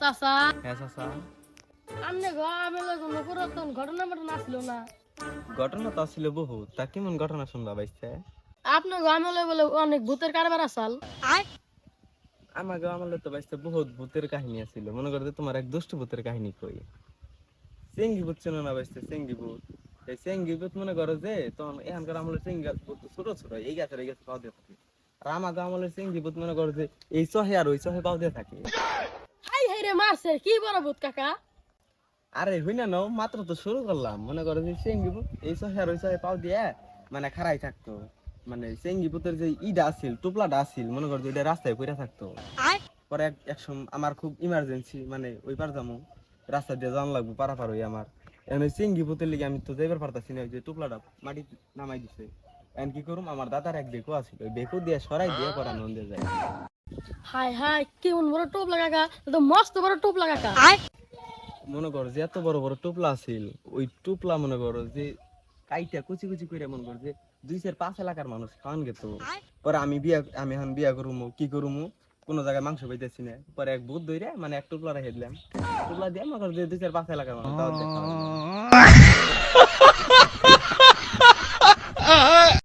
চাচা। হ্যাঁ চাচা। আমনে গো আমি কোনো পুরাতন ঘটনা মটনা আসলো না। ঘটনা তো ছিল বহু তা কেমন ঘটনা শুনবা বাইছে? আপনার গো আমলে বলে অনেক ভূতের কারবার আসাল। আমাকে আমলে তো বাইছে বহুত ভূতের কাহিনী আছিল। মনে করতে তোমার এক দুষ্ট ভূতের কাহিনী কই। চেঙ্গি ভূত চেনো না বাইছে চেঙ্গি ভূত? এই চেঙ্গি ভূত মনে করো যে তখন এখানকার আমলের চেঙ্গি গাছ ভূত ছোট ছোট এই গাছের এই গাছ পাও দিয়ে থাকে। আর আমাকে আমলের চেঙ্গি ভূত মনে করো যে এই চহে আর ওই চহে পাও দিয়ে থাকে। মারছে কি বড় ভূত কাকা? আরে হই না নাও মাত্র তো শুরু করলাম। মনে করো যে চেঙ্গি এই ওই চহে পাও দিয়ে মানে খাড়াই থাকতো। মানে চেঙ্গি যে ইটা আছিল টুপলাটা আছিল মনে করো যে এটা রাস্তায় পড়ে থাকতো। পরে এক সময় আমার খুব ইমার্জেন্সি মানে ওই পার যাব রাস্তা দিয়ে যাওয়ান লাগবো পারাপার হই আমার। এখন ওই চিঙ্গি পুতের লিগে আমি তো যাইবার পারতাছি না যে টুকলাটা মাটি নামাই দিছে। এখন কি করুম আমার দাদার এক বেকো আছিল ওই বেকো দিয়ে সরাই দিয়ে পরে নন্দে যায় হাই হাই কেমন বড় টোপ লাগা তো মস্ত বড় টোপ লাগা কা মনে করো যে এত বড় বড় টুপলা আছিল ওই টুপলা মনে করো যে কাইটা কুচি কুচি করে মনে করো যে দুই চার পাঁচ এলাকার মানুষ খাওয়ান গেত। পরে আমি বিয়া আমি এখন বিয়া করুমু কি করুমু? কোনো জায়গায় মাংস পাইতেছি না। পরে এক বুধ ধরে মানে এক টুপলা রেখে দিলাম। টোপলা দিয়ে মনে করো যে দুই চার পাঁচ এলাকার মানুষ।